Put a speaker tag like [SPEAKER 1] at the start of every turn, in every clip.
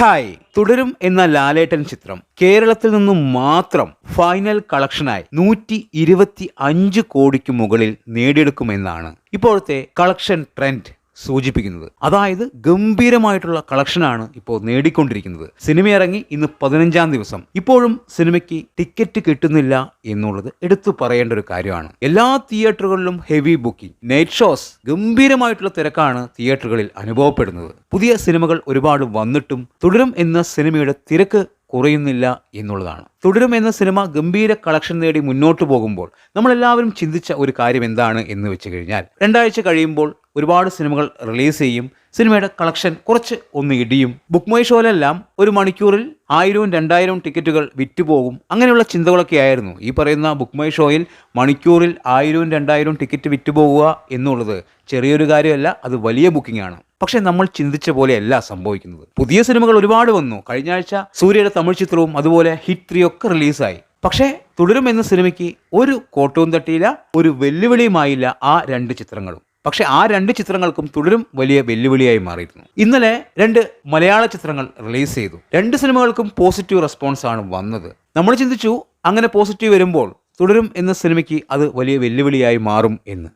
[SPEAKER 1] Hi. തുടരും എന്ന ലാലേട്ടൻ ചിത്രം കേരളത്തിൽ നിന്നും മാത്രം ഫൈനൽ കളക്ഷനായി നൂറ്റി ഇരുപത്തി അഞ്ച് കോടിക്ക് മുകളിൽ നേടിയെടുക്കുമെന്നാണ് ഇപ്പോഴത്തെ കളക്ഷൻ ട്രെൻഡ്. സൂചിപ്പിക്കുന്നത്. അതായത് ഗംഭീരമായിട്ടുള്ള കളക്ഷനാണ് ഇപ്പോൾ നേടിക്കൊണ്ടിരിക്കുന്നത്. സിനിമ ഇറങ്ങി ഇന്ന് പതിനഞ്ചാം ദിവസം. ഇപ്പോഴും സിനിമയ്ക്ക് ടിക്കറ്റ് കിട്ടുന്നില്ല എന്നുള്ളത് എടുത്തു പറയേണ്ട ഒരു കാര്യമാണ്. എല്ലാ തിയേറ്ററുകളിലും ഹെവി ബുക്കിംഗ്. നൈറ്റ് ഷോസ് ഗംഭീരമായിട്ടുള്ള തിരക്കാണ് തിയേറ്ററുകളിൽ അനുഭവപ്പെടുന്നത്. പുതിയ സിനിമകൾ ഒരുപാട് വന്നിട്ടും തുടരും എന്ന സിനിമയുടെ തിരക്ക് കുറയുന്നില്ല എന്നുള്ളതാണ്. തുടരും എന്ന സിനിമ ഗംഭീര കളക്ഷൻ നേടി മുന്നോട്ട് പോകുമ്പോൾ നമ്മളെല്ലാവരും ചിന്തിച്ച ഒരു കാര്യം എന്താണ് എന്ന് വെച്ച് കഴിഞ്ഞാൽ രണ്ടാഴ്ച കഴിയുമ്പോൾ ഒരുപാട് സിനിമകൾ റിലീസ് ചെയ്യും സിനിമയുടെ കളക്ഷൻ കുറച്ച് ഒന്ന് ഇടിയും ബുക്ക് മൈ ഷോയിലെല്ലാം ഒരു മണിക്കൂറിൽ ആയിരവും രണ്ടായിരവും ടിക്കറ്റുകൾ വിറ്റുപോകും. അങ്ങനെയുള്ള ചിന്തകളൊക്കെ ആയിരുന്നു. ഈ പറയുന്ന ബുക്ക് മൈ ഷോയിൽ മണിക്കൂറിൽ ആയിരവും രണ്ടായിരവും ടിക്കറ്റ് വിറ്റുപോകുക എന്നുള്ളത് ചെറിയൊരു കാര്യമല്ല അത് വലിയ ബുക്കിംഗ് ആണ്. പക്ഷെ നമ്മൾ ചിന്തിച്ച പോലെയല്ല സംഭവിക്കുന്നത്. പുതിയ സിനിമകൾ ഒരുപാട് വന്നു. കഴിഞ്ഞ ആഴ്ച സൂര്യയുടെ തമിഴ് ചിത്രവും അതുപോലെ ഹിറ്റ് ത്രീ ഒക്കെ റിലീസായി. പക്ഷേ തുടരും എന്ന സിനിമയ്ക്ക് ഒരു കോട്ടവും തട്ടിയില്ല ഒരു വെല്ലുവിളിയുമായില്ല ആ രണ്ട് ചിത്രങ്ങളും. പക്ഷെ ആ രണ്ട് ചിത്രങ്ങൾക്കും തുടരും വലിയ വെല്ലുവിളിയായി മാറിയിരുന്നു. ഇന്നലെ രണ്ട് മലയാള ചിത്രങ്ങൾ റിലീസ് ചെയ്തു. രണ്ട് സിനിമകൾക്കും പോസിറ്റീവ് റെസ്പോൺസ് ആണ് വന്നത്. നമ്മൾ ചിന്തിച്ചു അങ്ങനെ പോസിറ്റീവ് വരുമ്പോൾ തുടരും എന്ന സിനിമയ്ക്ക് അത് വലിയ വെല്ലുവിളിയായി മാറും എന്ന്.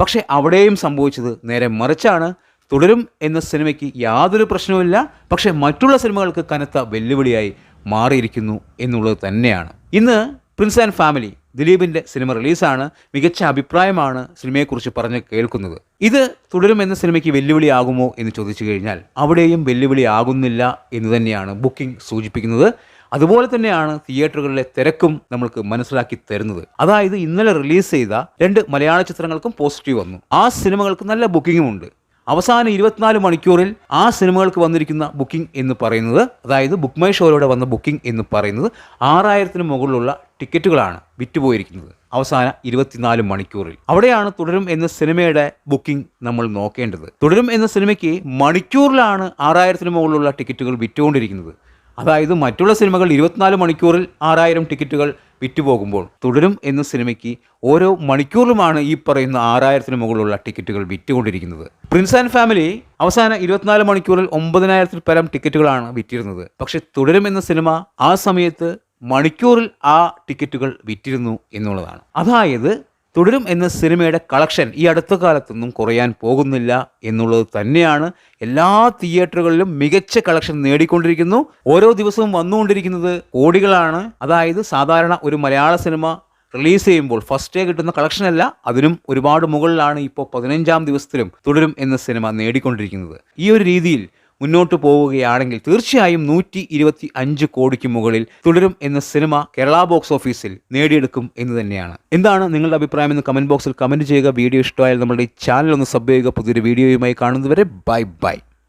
[SPEAKER 1] പക്ഷെ അവിടെയും സംഭവിച്ചത് നേരെ മറിച്ചാണ്. തുടരും എന്ന സിനിമയ്ക്ക് യാതൊരു പ്രശ്നവുമില്ല. പക്ഷേ മറ്റുള്ള സിനിമകൾക്ക് കനത്ത വെല്ലുവിളിയായി മാറിയിരിക്കുന്നു എന്നുള്ളത് തന്നെയാണ്. ഇന്ന് പ്രിൻസ് ആൻഡ് ഫാമിലി ദിലീപിന്റെ സിനിമ റിലീസാണ്. മികച്ച അഭിപ്രായമാണ് സിനിമയെക്കുറിച്ച് പറഞ്ഞ് കേൾക്കുന്നത്. ഇത് തുടരും എന്ന സിനിമയ്ക്ക് വെല്ലുവിളിയാകുമോ എന്ന് ചോദിച്ചു കഴിഞ്ഞാൽ അവിടെയും വെല്ലുവിളിയാകുന്നില്ല എന്ന് തന്നെയാണ് ബുക്കിംഗ് സൂചിപ്പിക്കുന്നത്. അതുപോലെ തന്നെയാണ് തിയേറ്ററുകളിലെ തിരക്കും നമ്മൾക്ക് മനസ്സിലാക്കി തരുന്നത്. അതായത് ഇന്നലെ റിലീസ് ചെയ്ത രണ്ട് മലയാള ചിത്രങ്ങൾക്കും പോസിറ്റീവ് വന്നു. ആ സിനിമകൾക്ക് നല്ല ബുക്കിങ്ങും ഉണ്ട് അവസാന ഇരുപത്തിനാല് മണിക്കൂറിൽ ആ സിനിമകൾക്ക് വന്നിരിക്കുന്ന ബുക്കിംഗ് എന്ന് പറയുന്നത് അതായത് ബുക്ക് മൈ ഷോയിലൂടെ വന്ന ബുക്കിംഗ് എന്ന് പറയുന്നത് ആറായിരത്തിന് മുകളിലുള്ള ടിക്കറ്റുകളാണ് വിറ്റുപോയിരിക്കുന്നത് അവസാന ഇരുപത്തിനാല് മണിക്കൂറിൽ. അവിടെയാണ് തുടരും എന്ന സിനിമയുടെ ബുക്കിംഗ് നമ്മൾ നോക്കേണ്ടത്. തുടരും എന്ന സിനിമയ്ക്ക് മണിക്കൂറിലാണ് ആറായിരത്തിന് മുകളിലുള്ള ടിക്കറ്റുകൾ വിറ്റുകൊണ്ടിരിക്കുന്നത്. അതായത് മറ്റുള്ള സിനിമകൾ ഇരുപത്തിനാല് മണിക്കൂറിൽ ആറായിരം ടിക്കറ്റുകൾ വിറ്റുപോകുമ്പോൾ തുടരും എന്ന സിനിമയ്ക്ക് ഓരോ മണിക്കൂറിലുമാണ് ഈ പറയുന്ന ആറായിരത്തിന് മുകളിലുള്ള ടിക്കറ്റുകൾ വിറ്റുകൊണ്ടിരിക്കുന്നത്. പ്രിൻസ് ആൻഡ് ഫാമിലി അവസാന ഇരുപത്തിനാല് മണിക്കൂറിൽ ഒമ്പതിനായിരത്തിൽ പരം ടിക്കറ്റുകളാണ് വിറ്റിരുന്നത്. പക്ഷെ തുടരും എന്ന സിനിമ ആ സമയത്ത് മണിക്കൂറിൽ ആ ടിക്കറ്റുകൾ വിറ്റിരുന്നു എന്നുള്ളതാണ്. അതായത് തുടരും എന്ന സിനിമയുടെ കളക്ഷൻ ഈ അടുത്ത കാലത്തൊന്നും കുറയാൻ പോകുന്നില്ല എന്നുള്ളത് തന്നെയാണ് എല്ലാ തിയേറ്ററുകളിലും മികച്ച കളക്ഷൻ നേടിക്കൊണ്ടിരിക്കുന്നു. ഓരോ ദിവസവും വന്നുകൊണ്ടിരിക്കുന്നത് കോടികളാണ്. അതായത് സാധാരണ ഒരു മലയാള സിനിമ റിലീസ് ചെയ്യുമ്പോൾ ഫസ്റ്റ് ഡേ കിട്ടുന്ന കളക്ഷൻ അല്ല അതിനും ഒരുപാട് മുകളിലാണ് ഇപ്പോൾ പതിനഞ്ചാം ദിവസത്തിലും തുടരും എന്ന സിനിമ നേടിക്കൊണ്ടിരിക്കുന്നത്. ഈ ഒരു രീതിയിൽ മുന്നോട്ട് പോവുകയാണെങ്കിൽ തീർച്ചയായും നൂറ്റി ഇരുപത്തി അഞ്ച് കോടിക്ക് മുകളിൽ തുടരും എന്ന സിനിമ കേരള ബോക്സ് ഓഫീസിൽ നേടിയെടുക്കും എന്ന് തന്നെയാണ്. എന്താണ് നിങ്ങളുടെ അഭിപ്രായം എന്ന് കമന്റ് ബോക്സിൽ കമന്റ് ചെയ്യുക. വീഡിയോ ഇഷ്ടമായാൽ നമ്മുടെ ഈ ചാനൽ ഒന്ന് സബ് ചെയ്യുക. പുതിയൊരു വീഡിയോയുമായി കാണുന്നതുവരെ ബൈ ബൈ.